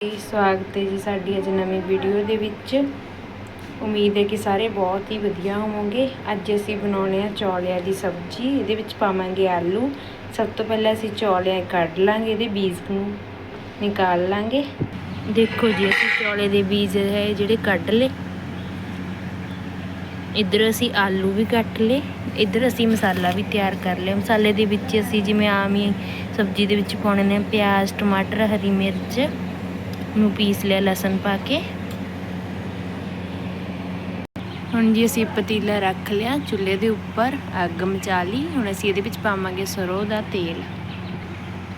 ਸਵਾਗਤ ਹੈ ਜੀ ਸਾਡੀ ਅੱਜ ਨਵੀਂ ਵੀਡੀਓ ਦੇ ਵਿੱਚ। ਉਮੀਦ ਹੈ ਕਿ ਸਾਰੇ ਬਹੁਤ ਹੀ ਵਧੀਆ ਹੋਵੋਗੇ। ਅੱਜ ਅਸੀਂ ਬਣਾਉਣੇ ਆ ਚੌਲਿਆਂ ਦੀ ਸਬਜ਼ੀ, ਇਹਦੇ ਵਿੱਚ ਪਾਵਾਂਗੇ ਆਲੂ। ਸਭ ਤੋਂ ਪਹਿਲਾਂ ਅਸੀਂ ਚੌਲਿਆਂ ਕੱਢ ਲਾਂਗੇ, ਇਹਦੇ ਬੀਜ ਨੂੰ ਨਿਕਾਲ ਲਾਂਗੇ। ਦੇਖੋ ਜੀ, ਅਸੀਂ ਚੌਲੇ ਦੇ ਬੀਜ ਹੈ ਜਿਹੜੇ ਕੱਢ ਲਏ। ਇੱਧਰ ਅਸੀਂ ਆਲੂ ਵੀ ਕੱਟ ਲਏ। ਇੱਧਰ ਅਸੀਂ ਮਸਾਲਾ ਵੀ ਤਿਆਰ ਕਰ ਲਿਆ। ਮਸਾਲੇ ਦੇ ਵਿੱਚ ਅਸੀਂ ਜਿਵੇਂ ਆਮ ਹੀ ਸਬਜ਼ੀ ਦੇ ਵਿੱਚ ਪਾਉਣੇ ਨੇ ਪਿਆਜ਼, ਟਮਾਟਰ, ਹਰੀ ਮਿਰਚ। ਨੂੰ ਪੀਸ ਲਿਆ ਲਸਣ ਪਾ ਕੇ। ਹੁਣ ਜੀ ਅਸੀਂ ਪਤੀਲਾ ਰੱਖ ਲਿਆ ਚੁੱਲ੍ਹੇ ਦੇ ਉੱਪਰ, ਅੱਗ ਮਚਾ ਲਈ। ਹੁਣ ਅਸੀਂ ਇਹਦੇ ਵਿੱਚ ਪਾਵਾਂਗੇ ਸਰੋਂ ਦਾ ਤੇਲ।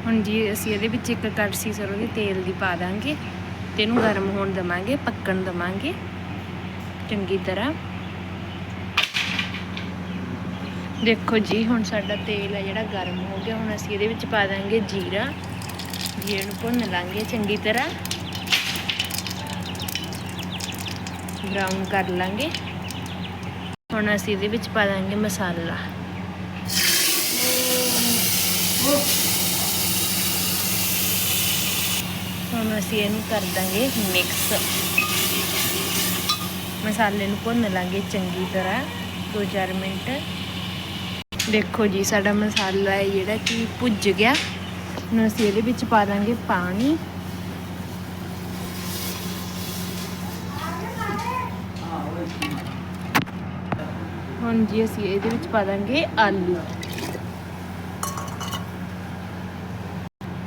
ਹੁਣ ਜੀ ਅਸੀਂ ਇਹਦੇ ਵਿੱਚ ਇੱਕ ਕੜਸੀ ਸਰੋਂ ਦੇ ਤੇਲ ਦੀ ਪਾ ਦਾਂਗੇ। ਤੇ ਇਹਨੂੰ ਗਰਮ ਹੋਣ ਦਵਾਂਗੇ, ਪੱਕਣ ਦਵਾਂਗੇ। ਚੰਗੀ ਤਰ੍ਹਾਂ। ਦੇਖੋ ਜੀ, ਹੁਣ ਸਾਡਾ ਤੇਲ ਹੈ ਜਿਹੜਾ ਗਰਮ ਹੋ ਗਿਆ। ਹੁਣ ਅਸੀਂ ਇਹਦੇ ਵਿੱਚ ਪਾ ਦਾਂਗੇ ਜੀਰਾ। ਜੀਰੇ ਨੂੰ ਭੁੰਨ ਲਾਂਗੇ ਚੰਗੀ ਤਰ੍ਹਾਂ। ਬਰਾਊਨ ਕਰ ਲਾਂਗੇ। ਹੁਣ ਅਸੀਂ ਇਹਦੇ ਵਿੱਚ ਪਾ ਦਾਂਗੇ ਮਸਾਲਾ। ਹੁਣ ਅਸੀਂ ਇਹਨੂੰ ਕਰ ਦਾਂਗੇ ਮਿਕਸ ਮਸਾਲੇ ਨੂੰ ਭੁੰਨ ਲਾਂਗੇ ਚੰਗੀ ਤਰ੍ਹਾਂ 2-4 ਮਿੰਟ। ਦੇਖੋ ਜੀ, ਸਾਡਾ ਮਸਾਲਾ ਹੈ ਜਿਹੜਾ ਕਿ ਭੁੱਜ ਗਿਆ। ਹੁਣ ਅਸੀਂ ਇਹਦੇ ਵਿੱਚ ਪਾ ਦਾਂਗੇ ਪਾਣੀ। ਹੁਣ ਜੀ ਅਸੀਂ ਇਹਦੇ ਵਿੱਚ ਪਾ ਦਾਂਗੇ ਆਲੂ।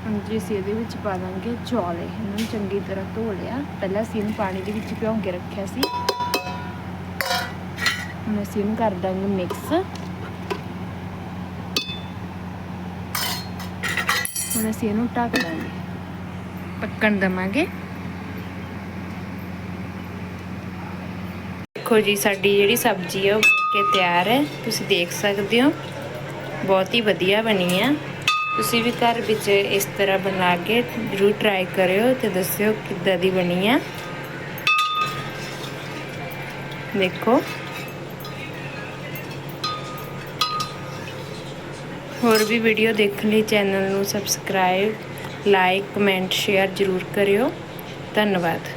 ਹੁਣ ਜੀ ਅਸੀਂ ਇਹਦੇ ਵਿੱਚ ਪਾ ਦਾਂਗੇ ਚੌਲੇ। ਇਹਨੂੰ ਚੰਗੀ ਤਰ੍ਹਾਂ ਧੋ ਲਿਆ। ਪਹਿਲਾਂ ਅਸੀਂ ਇਹਨੂੰ ਪਾਣੀ ਦੇ ਵਿੱਚ ਭਿਉਂ ਕੇ ਰੱਖਿਆ ਸੀ। ਹੁਣ ਅਸੀਂ ਇਹਨੂੰ ਕਰ ਦਾਂਗੇ ਮਿਕਸ ਹੁਣ ਅਸੀਂ ਇਹਨੂੰ ਢੱਕ ਦਾਂਗੇ। ਪੱਕਣ ਦਵਾਂਗੇ। ਦੇਖੋ ਜੀ, ਸਾਡੀ ਜਿਹੜੀ ਸਬਜ਼ੀ ਹੈ ਉਹ ਕੇ ਤਿਆਰ ਹੈ। ਤੁਸੀਂ ਦੇਖ ਸਕਦੇ ਹੋ, ਬਹੁਤ ਹੀ ਵਧੀਆ ਬਣੀ ਆ। ਤੁਸੀਂ ਵੀ ਘਰ ਵਿੱਚ ਇਸ ਤਰ੍ਹਾਂ ਬਣਾ ਕੇ ਜ਼ਰੂਰ ਟਰਾਈ ਕਰਿਓ ਤੇ ਦੱਸਿਓ ਕਿੱਦਾਂ ਦੀ ਬਣੀ ਹੈ ਦੇਖੋ। ਹੋਰ ਵੀ ਵੀਡੀਓ ਦੇਖਣ ਲਈ ਚੈਨਲ ਨੂੰ ਸਬਸਕ੍ਰਾਈਬ ਲਾਈਕ ਕਮੈਂਟ ਸ਼ੇਅਰ ਜ਼ਰੂਰ ਕਰਿਓ। ਧੰਨਵਾਦ।